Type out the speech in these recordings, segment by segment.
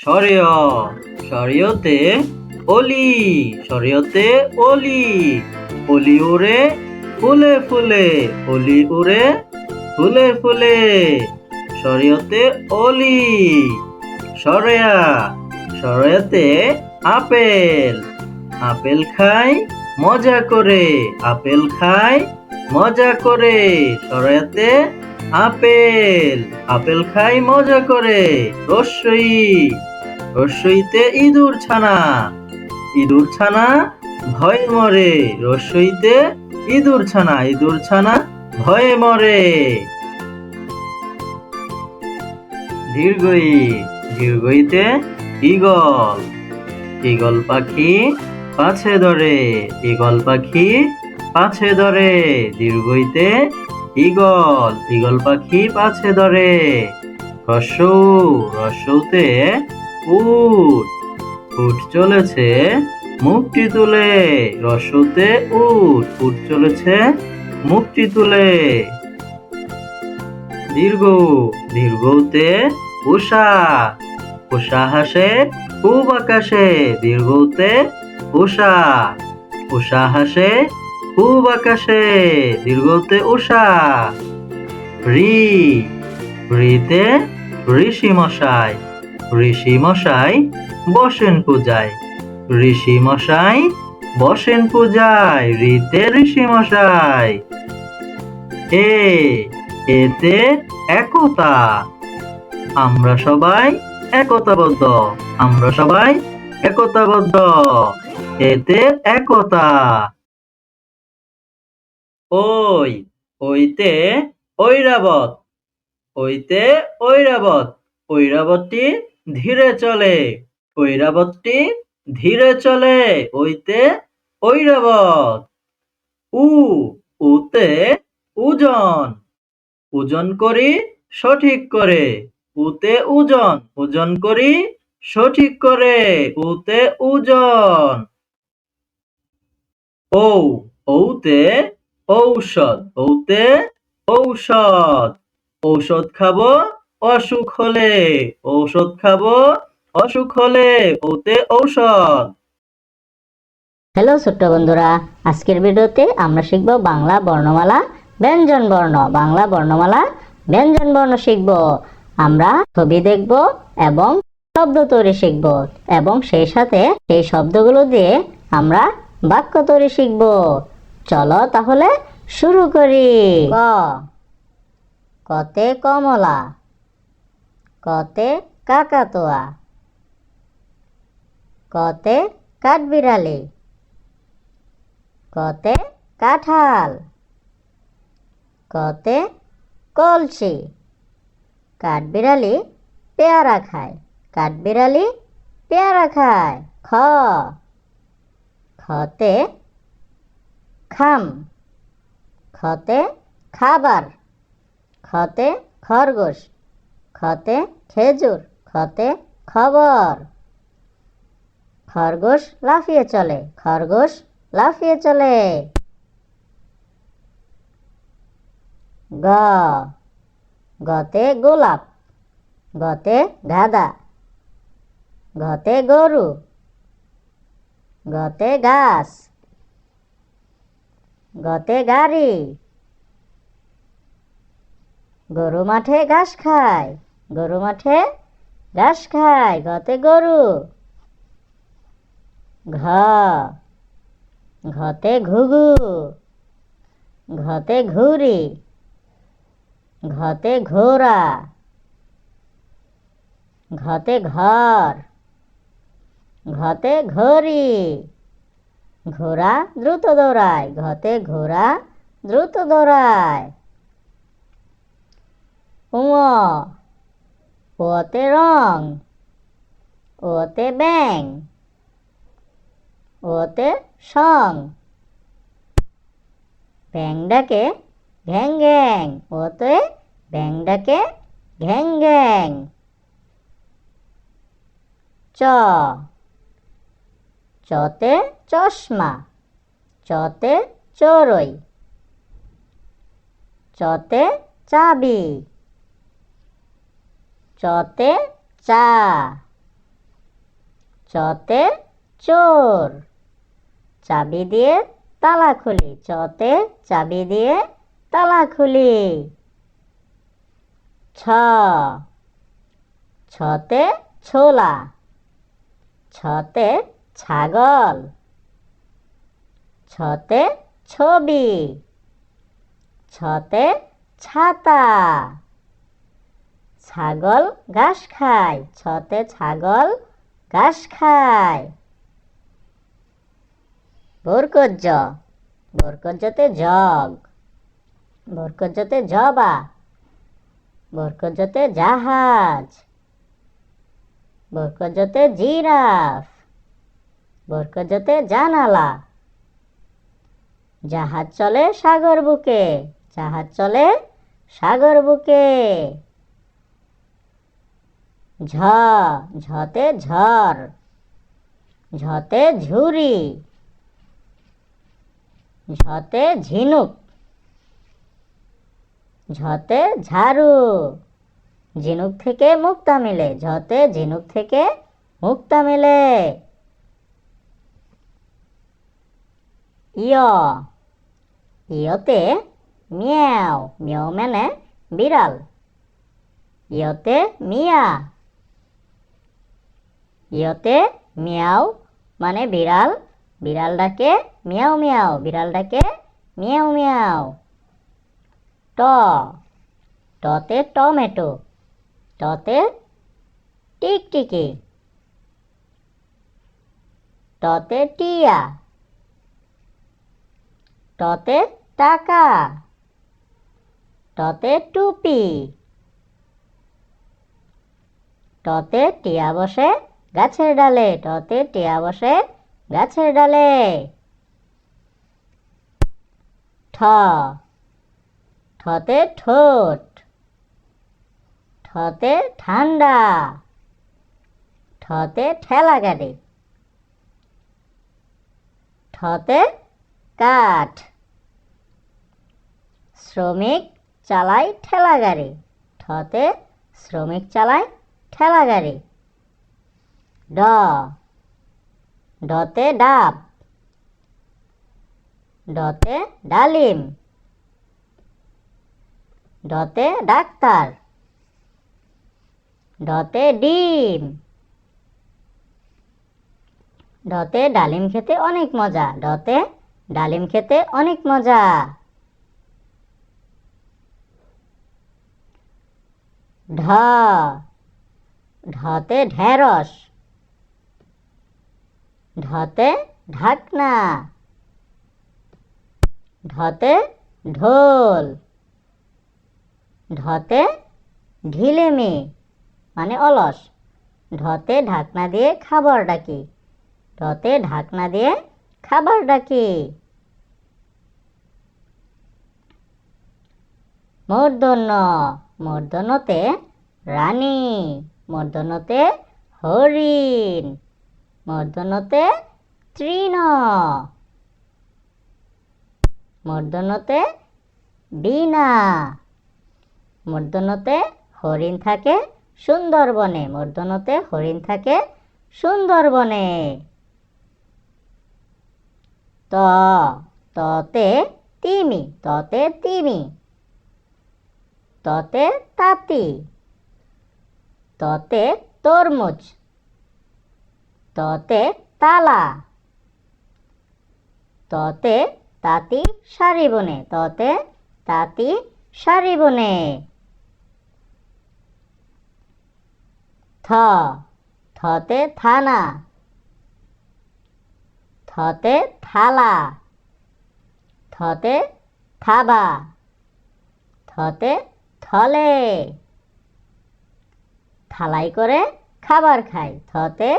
সরেয় সরিয়তে অলি সরিয়তে অলি অলি উড়ে ফুলে ফুলে, অলি উড়ে ফুলে ফুলে, সরিয়তে অলি, সরেয়া, সরেয়াতে আপেল আপেল খাই মজা করে, আপেল খাই মজা করে সরাতে আপেল আপেল খাই মজা করে রসই রসইতে ইঁদুর ছানা। ইঁদুর ছানা ভয় মরে। রসইতে ইঁদুর ছানা ইঁদুর ছানা ভয়ে মরে। দীর্ঘই, দীর্ঘইতে ইগল ইগল পাখি পাছে ধরে ইগল পাখি পাছে ধরে। দীর্ঘইতে ইগল ইগল পাখি পাছে ধরে। রসৌ, রসৌতে উট। উট চলেছে মুখটি তুলে, রসৌতে উট। উট চলেছে মুখটি তুলে। দীর্ঘ, দীর্ঘতে উষা উষা হাসে খুব আকাশে। দীর্ঘতে উষা উষা হাসে খুব আকাশে। দীর্ঘতে উষা রি, রিতে ঋষি মশাই। ঋষি মশাই বসেন পূজায়। ঋষি মশাই বসেন পূজায়, রিতে ঋষি মশাই এ, এতে একতা। আমরা সবাই একতাবদ্ধ, আমরা সবাই একতাবদ্ধ। এতে একতা। ওই, ওইতে ঐরাবত ওইতে ঐরাবত। ঐরাবতটি ধীরে চলে, ঐরাবতটি ধীরে চলে, ওইতে ঐরাবত। উ, উতে ওজন ওজন করি সঠিক করে, উতে ওজন ওজন করি সঠিক করে, উতে ওজন ও ঔতে ঔষধ ঔতে ঔষধ। ঔষধ খাব অসুখ হলে ঔষধ খাব, অসুখ হলে ওতে ঔষধ। হ্যালো ছোট্ট বন্ধুরা, আজকের ভিডিওতে আমরা শিখব বাংলা বর্ণমালা, ব্যঞ্জন বর্ণ। বাংলা বর্ণমালা, ব্যঞ্জন বর্ণ শিখব। আমরা ছবি দেখব এবং শব্দ তৈরি শিখব এবং সেই সাথে সেই শব্দগুলো দিয়ে আমরা বাক্য তৈরি শিখব। চলো তাহলে শুরু করি। ক। কতে কমলা। কতে কাকাতোয়া কতে কাঠবিড়ালি কতে কাঁঠাল কতে কলসি কাঠবিড়ালি পেয়ারা খায় কাঠবিড়ালি পেয়ারা খায় খ খতে খাম খতে খাবার খতে খরগোশ খতে খেজুর, খতে খবর। খরগোশ লাফিয়ে চলে, খরগোশ লাফিয়ে চলে। গ। গতে গোলাপ, গতে গাদা, গতে গরু, গতে গাছ, গতে গাড়ি। গরু মাঠে ঘাস খায়। গরু মাঠে ঘাস খায় গতে গরু। ঘ, ঘতে ঘুঘু। ঘতে ঘুরি ঘতে ঘোড়া। ঘতে ঘর। ঘতে ঘড়ি। ঘোড়া দ্রুত দৌড়ায়, ঘতে ঘোড়া দ্রুত দৌড়ায়। উঁ ওতে রং ওতে ব্যাং ওতে সং ব্যাং ডাকে ঘ্যাং ঘ্যাং ওতে ব্যাং ডাকে ঘ্যাং ঘ্যাং চ চতে চশমা চতে চড়ই চতে চাবি চতে চা, চতে চোর, চাবি দিয়ে তালা খুলি, চতে চাবি দিয়ে তালা খুলি। ছ, ছতে ছোলা, ছতে ছাগল, ছতে ছবি, ছতে ছাতা। ছাগল ঘাস খায়, ছতে ছাগল ঘাস খায়। বরকজ্জ, বরকজ্জতে জগ, বরকজ্জতে জবা, বরকজ্জতে জাহাজ, বরকজ্জতে জিরাফ, বরকজ্জতে জানালা। জাহাজ চলে সাগর বুকে, জাহাজ চলে সাগর বুকে। ঝ, ঝতে ঝড়, ঝতে ঝুরি, ঝতে ঝিনুক, ঝতে ঝাড়ু, ঝিনুক থেকে মুক্তা মেলে, ঝতে ঝিনুক থেকে মুক্তা মেলে। ইয়, ইয়তে মিয়াও মিয়াও মানে বিড়াল। ইয়তে মিয়া ইয়তে মিয়াও মানে বিড়াল বিড়াল ডাকে মিয়াও মিয়াও বিড়াল ডাকে মিয়াও মিয়াও। ট, টতে টমেটো, টতে টিকটিকি। টতে টিয়া, টতে টাকা, টতে টুপি, টতে টিয়া বসে গাছের ডালে টতে টিয়া বসে, গাছের ডালে ঠ, ঠতে ঠোঁট, ঠতে ঠান্ডা, ঠতে ঠেলা গাড়ি ঠতে কাঠ, শ্রমিক চালায় ঠেলা গাড়ি ঠতে শ্রমিক চালায় ঠেলা গাড়ি ড। ডতে ডাব। ডতে ডালিম। ডতে ডাক্তার। ডতে ডিম। ডতে ডালিম খেতে অনেক মজা। ডতে ডালিম খেতে অনেক মজা। ঢ। ঢতে ঢেঁড়স। ঢতে ঢাকনা। ঢতে ঢোল। ঢতে ঢিলেমি মানে অলস। ঢতে ঢাকনা দিয়ে খাবার ডাকি। ঢতে ঢাকনা দিয়ে খাবার ডাকি। মূর্ধন্য মূর্ধন্যতে রানী মূর্ধন্যতে হরিণ। মূর্ধন্যতে তৃণ। মূর্ধন্যতে বীণা। মূর্ধন্যতে হরিণ থাকে সুন্দরবনে। মূর্ধন্যতে হরিণ থাকে সুন্দরবনে। ত, ততে তিমি ততে তিমি, ততে তাঁতি, ততে তরমুজ। ততে তালা। ততে তাঁতি শাড়ি বনে ততে তাঁতি শাড়ি বনে থ, থতে থানা। থতে থালা। থতে থাবা। থতে থলে। থালাই করে খাবার খাই। থতে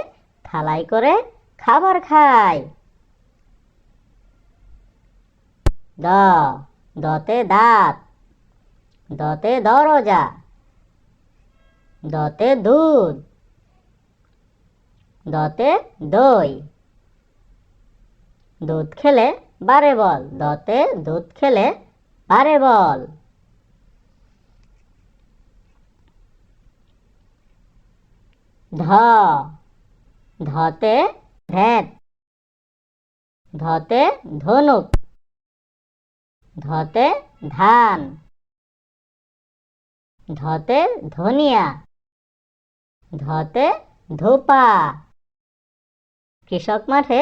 থালাই করে খাবার খায় দ, দতে দাঁত। দতে দরজা। দতে দুধ। দতে দই। দুধ খেলে বারে বল। দতে দুধ খেলে বারে বল। ধ ধতে ভ্যাট ধতে ধনুক, ধতে ধান, ধতে ধনিয়া, ধতে ধোপা। কৃষক মাঠে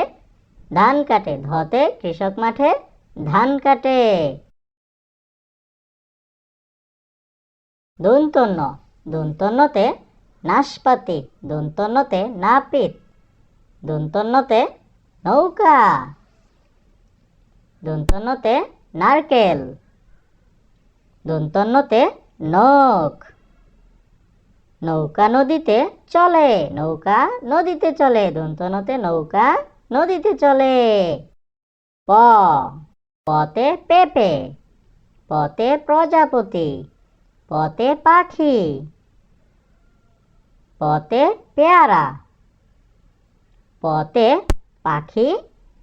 ধান কাটে, ধতে কৃষক মাঠে ধান কাটে। দন্তন্য দন্তন্যতে নাশপাতি দন্তন্যতে নাপিত। দন্তন্যতে নৌকা। দন্তন্যতে নারকেল। দন্তন্যতে নখ। নৌকা নদীতে চলে, নৌকা নদীতে চলে দন্তনতে নৌকা নদীতে চলে। প পতে পেঁপে পতে প্রজাপতি পতে পাখি পতে পেয়ারা। পতে পাখি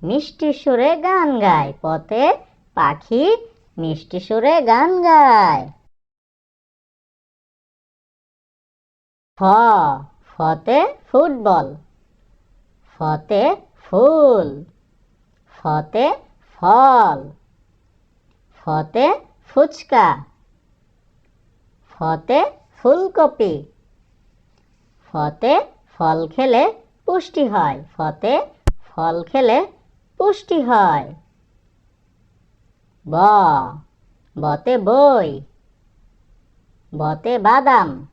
মিষ্টি সুরে গান গায়। পতে পাখি মিষ্টি সুরে গান গায়। ফ, ফতে ফুটবল। ফতে ফুল। ফতে ফল। ফতে ফুচকা। ফতে ফুলকপি। ফতে ফল খেলে পুষ্টি হয়। ফতে ফল খেলে পুষ্টি হয়। ব, বতে বই। বতে বাদাম।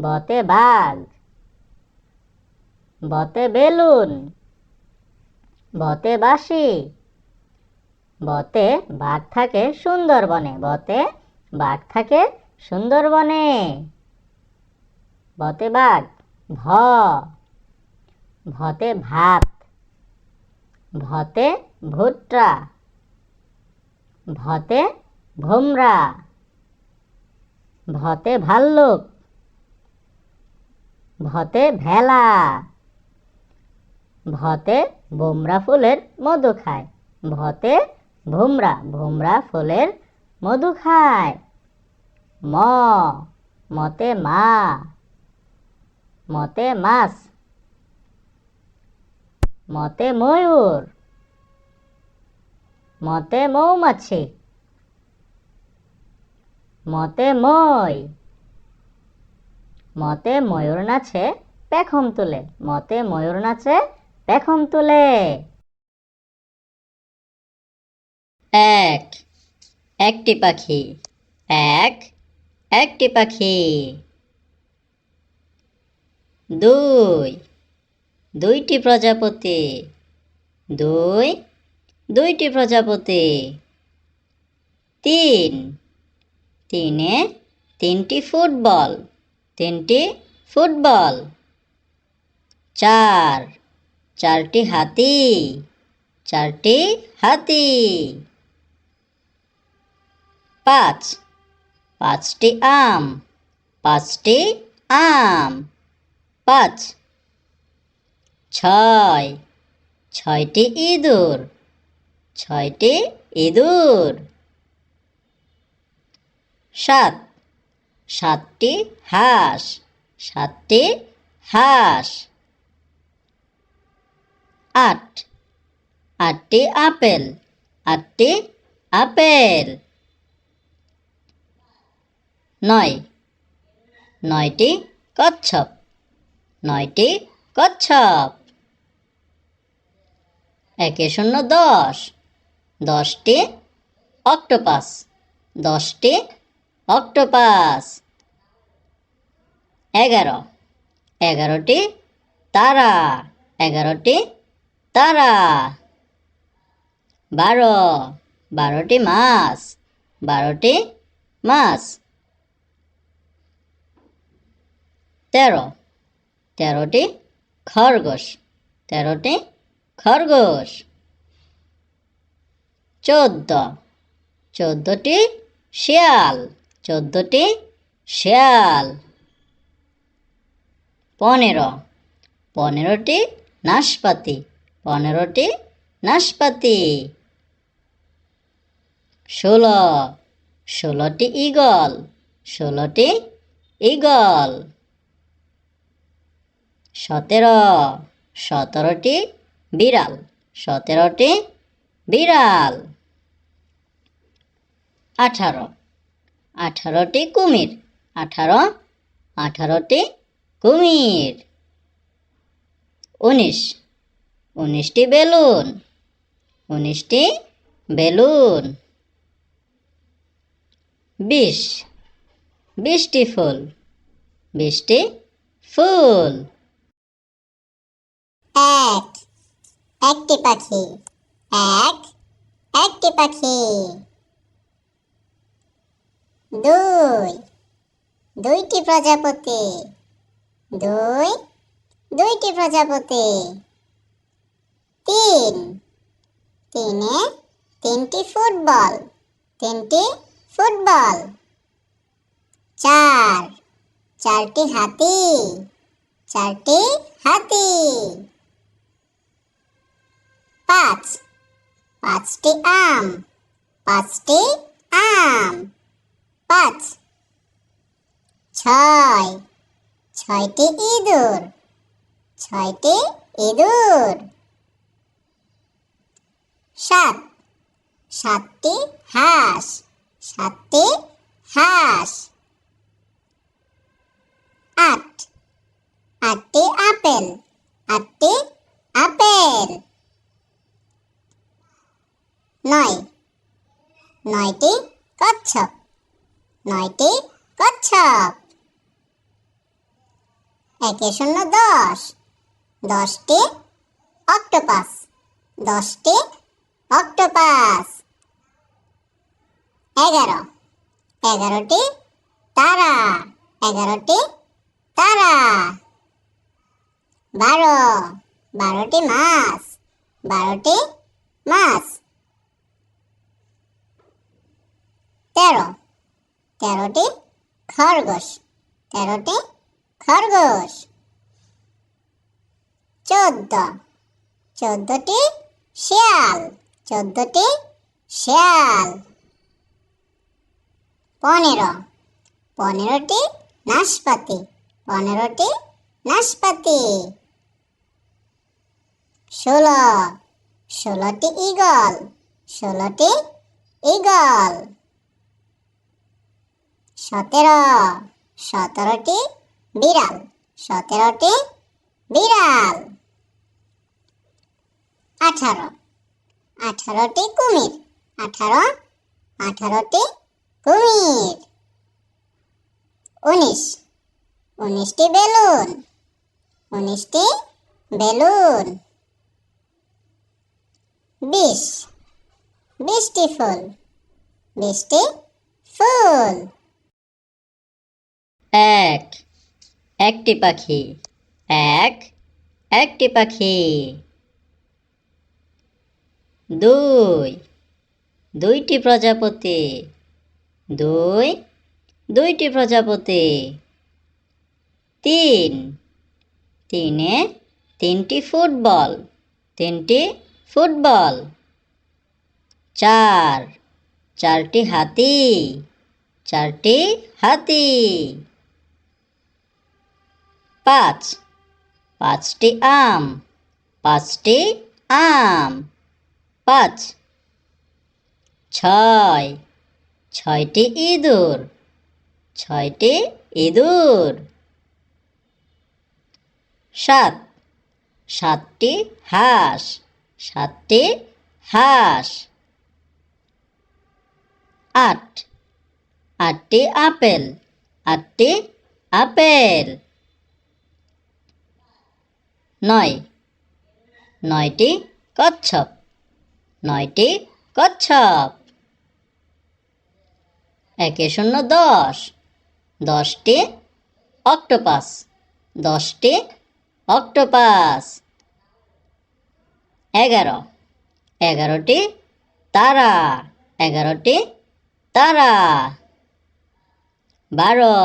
বতে বাঘ। বতে বেলুন। বতে বাঁশি। বতে বাঘ থাকে সুন্দরবনে। বতে বাঘ থাকে সুন্দরবনে। বতে বাঘ, ভ। ভতে ভাত, ভতে ভুট্টা, ভতে ভোমরা, ভতে ভাল্লুক, ভতে ভেলা, ভতে ভোমরা ফুলের মধু খায়, ভতে ভোমরা ভোমরা ফুলের মধু খায়। ম, মতে মা, মতে মাছ। মতে ময়ূর, মতে মৌমাছি, মতে মই, মতে ময়ূর নাচে পেখম তুলে, মতে ময়ূর নাচে পেখম তুলে। এক, একটি পাখি, এক, একটি পাখি। দুই দুইটি প্রজাপতি। দুই, দুইটি প্রজাপতি। তিন, তিনে তিনটি ফুটবল তিনটি ফুটবল। চার, চারটি হাতি চারটি হাতি। পাঁচ, পাঁচটি আম পাঁচটি আম। পাঁচ ছয়। ছয়টি ইঁদুর। ছয়টি ইঁদুর। সাত। সাতটি হাঁস। সাতটি হাঁস। আট। আটটি আপেল। আটটি আপেল। নয়। নয়টি কচ্ছপ। নয়টি কচ্ছপ। একে শূন্য দশ। দশটি অক্টোপাস। দশটি অক্টোপাস। এগারো। এগারোটি তারা। এগারোটি তারা। বারো। বারোটি মাছ। বারোটি মাছ। তেরো। তেরোটি খরগোশ। তেরোটি খরগোশ। চোদ্দ। চোদ্দটি শিয়াল। চোদ্দটি শিয়াল। পনেরো। পনেরোটি নাশপাতি। পনেরোটি নাশপাতি। ষোলো। ষোলোটি ইগল ষোলোটি ইগল সতেরো। সতেরোটি বিড়াল, সতেরোটি বিড়াল। আঠারো, আঠারোটি কুমির, আঠারো, আঠারোটি কুমির। উনিশ, উনিশটি বেলুন উনিশটি বেলুন। বিশ, বিশটি ফুল বিশটি ফুল। এক একটি পাখি। এক, একটি পাখি। দুই, দুইটি প্রজাপতি। দুই, দুইটি প্রজাপতি। তিন, তিনে তিনটি ফুটবল তিনটি ফুটবল। চার, চারটি হাতি চারটি হাতি। পাঁচ। পাঁচটি আম। পাঁচটি আম। পাঁচ। ছয়। ছয়টি ইঁদুর। ছয়টি ইঁদুর। সাত। সাতটি হাঁস। সাতটি হাঁস। আট। আটটি আপেল। আটটি আপেল। নয়। নয়টি কচ্ছপ। নয়টি কচ্ছপ। একে শূন্য দশ। দশটি অক্টোপাস। দশটি অক্টোপাস। এগারো। এগারোটি তারা। এগারোটি তারা। বারো। বারোটি মাছ। বারোটি মাছ। তেরো। তেরোটি খরগোশ। তেরোটি খরগোশ। চোদ্দ। চোদ্দটি শিয়াল। চোদ্দটি শিয়াল। পনেরো। পনেরোটি নাশপাতি। পনেরোটি নাশপাতি। ষোলো। ষোলোটি ইগল ষোলোটি ইগল সতেরো। সতেরোটি বিড়াল। সতেরোটি বিড়াল। আঠারো। আঠারোটি কুমির। আঠারো, আঠারোটি কুমির। উনিশ। উনিশটি বেলুন। উনিশটি বেলুন। বিশ। বিশটি ফুল। বিশটি ফুল। এক, একটি পাখি। এক, একটি পাখি। দুই, দুইটি প্রজাপতি। দুই, দুইটি প্রজাপতি। তিন, তিনে তিনটি ফুটবল তিনটি ফুটবল। চার, চারটি হাতি চারটি হাতি। পাঁচ। পাঁচটি আম। পাঁচটি আম। পাঁচ। ছয়। ছয়টি ইঁদুর। ছয়টি ইঁদুর। সাত। সাতটি হাঁস। সাতটি হাঁস। আট। আটটি আপেল। আটটি আপেল। নয়। নয়টি কচ্ছপ। নয়টি কচ্ছপ। একে শূন্য দশ। দশটি অক্টোপাস। দশটি অক্টোপাস। এগারো। এগারোটি তারা। এগারোটি তারা। বারো।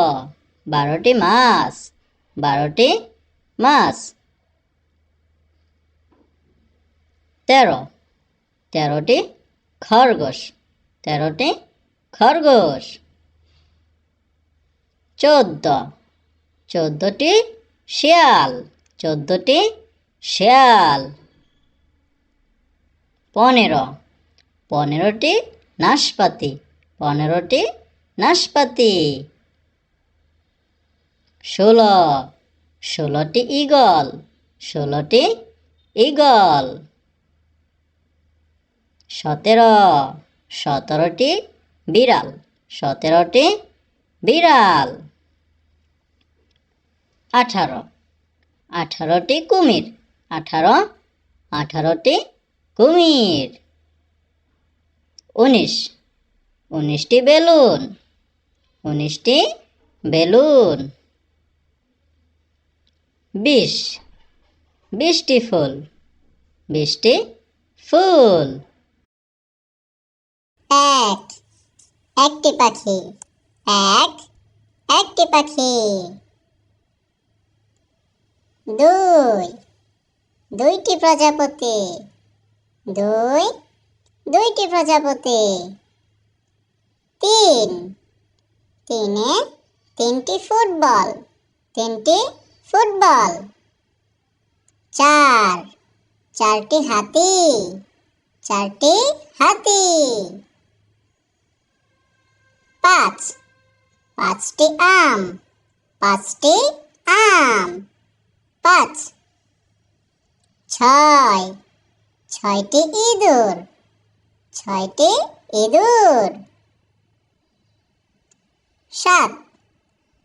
বারোটি মাছ। বারোটি মাছ। তেরো। তেরোটি খরগোশ। তেরোটি খরগোশ। চোদ্দ। চোদ্দটি শিয়াল। চোদ্দটি শেয়াল। পনেরো। পনেরোটি নাশপাতি। পনেরোটি নাশপাতি। ষোলো। ষোলোটি ঈগল। ষোলোটি ঈগল। সতেরো। সতেরোটি বিড়াল। সতেরোটি বিড়াল। আঠারো। আঠারোটি কুমির। আঠারো। আঠারোটি কুমির। উনিশ। উনিশটি বেলুন। উনিশটি বেলুন। বিশ। বিশটি ফুল। বিশটি ফুল। এক। একটি পাখি। এক। একটি পাখি। দুই। দুইটি প্রজাপতি। দুই। দুইটি প্রজাপতি। তিন। তিনে তিনটি ফুটবল। তিনটি ফুটবল। চার। চারটি হাতি। চারটি হাতি। পাঁচ। পাঁচটি আম। পাঁচটি আম। পাঁচ। ছয়। ছয়টি ইঁদুর। ছয়টি ইঁদুর। সাত।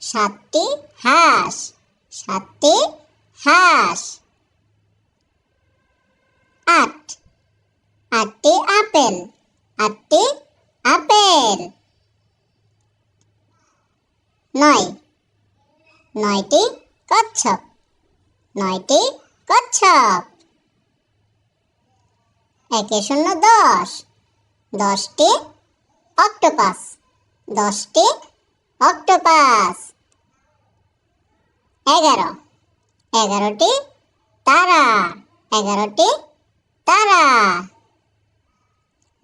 সাতটি হাঁস। সাতটি হাঁস। আট। আটটি আপেল। আটটি আপেল। নয়। নয়টি কচ্ছপ। নয়টি কচ্ছপ। একে শূন্য দশ। দশটি অক্টোপাস। দশটি অক্টোপাস। এগারো। এগারোটি তারা। এগারোটি তারা।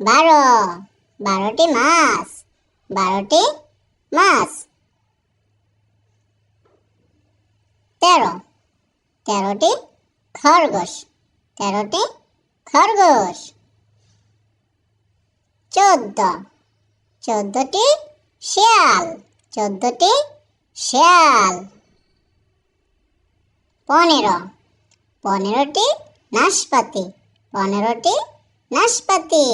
বারো। বারোটি মাছ। বারোটি মাছ। তেরো। তেরোটি খরগোশ। তেরোটি খরগোশ। চোদ্দ। চোদ্দটি শেয়াল। চোদ্দটি শেয়াল। পনেরো। পনেরোটি নাশপাতি। পনেরোটি নাশপাতি।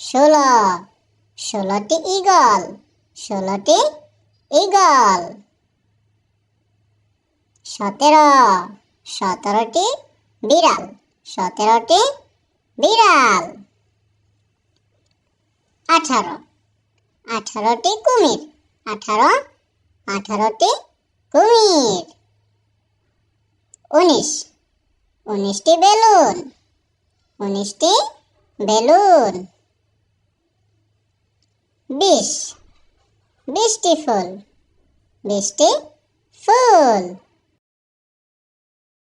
ষোলো। ষোলোটি ঈগল। ষোলোটি ঈগল। সতেরো। সতেরোটি বিড়াল। সতেরোটি বিড়াল। আঠারো। আঠারোটি কুমির। আঠারো, আঠারোটি কুমির। উনিশ। উনিশটি বেলুন। উনিশটি বেলুন। বিশ। বিশটি ফুল। বিশটি ফুল।